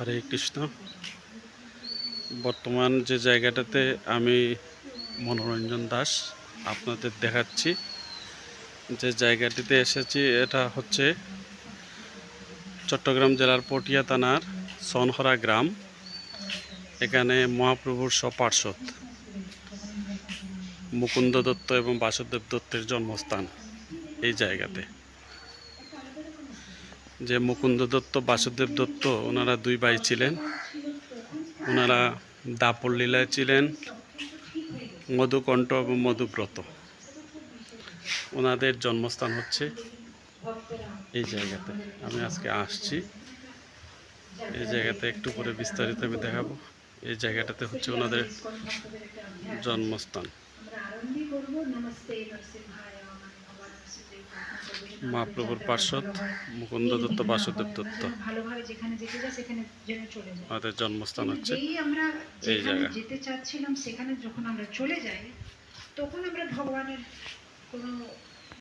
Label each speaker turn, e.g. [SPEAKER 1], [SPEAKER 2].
[SPEAKER 1] হরে কৃষ্ণ। বর্তমান যে জায়গাটাতে আমি মনোরঞ্জন দাস আপনাদের দেখাচ্ছি। যে জায়গাটিতে এসেছি এটা হচ্ছে চট্টগ্রাম জেলার পটিয়া থানার সনহরা গ্রাম। এখানে মহাপ্রভুর সপার্শ্বদ মুকুন্দ দত্ত এবং বাসুদেব দত্তের জন্মস্থান এই জায়গাতে। যে মুকুন্দ দত্ত, বাসুদেব দত্ত, ওনারা দুই ভাই ছিলেন। ওনারা দাপর লীলায় ছিলেন, মধুকণ্ঠ এবং মধুব্রত। ওনাদের জন্মস্থান হচ্ছে এই জায়গাতে। আমি আজকে আসছি। এই জায়গাতে একটু পরে বিস্তারিত আমি দেখাবো। এই জায়গাটাতে হচ্ছে ওনাদের জন্মস্থান। মহাপ্রভুর পার্শ্বদ মুকুন্দ দত্ত বাসুদেব দত্ত
[SPEAKER 2] আমাদের যেখানে যেতে যায় সেখানে যেন চলে যায়
[SPEAKER 1] জন্মস্থান হচ্ছে এই জায়গা।
[SPEAKER 2] যেতে চাচ্ছিলাম সেখানে যখন আমরা চলে যাই তখন আমরা ভগবানের কোনো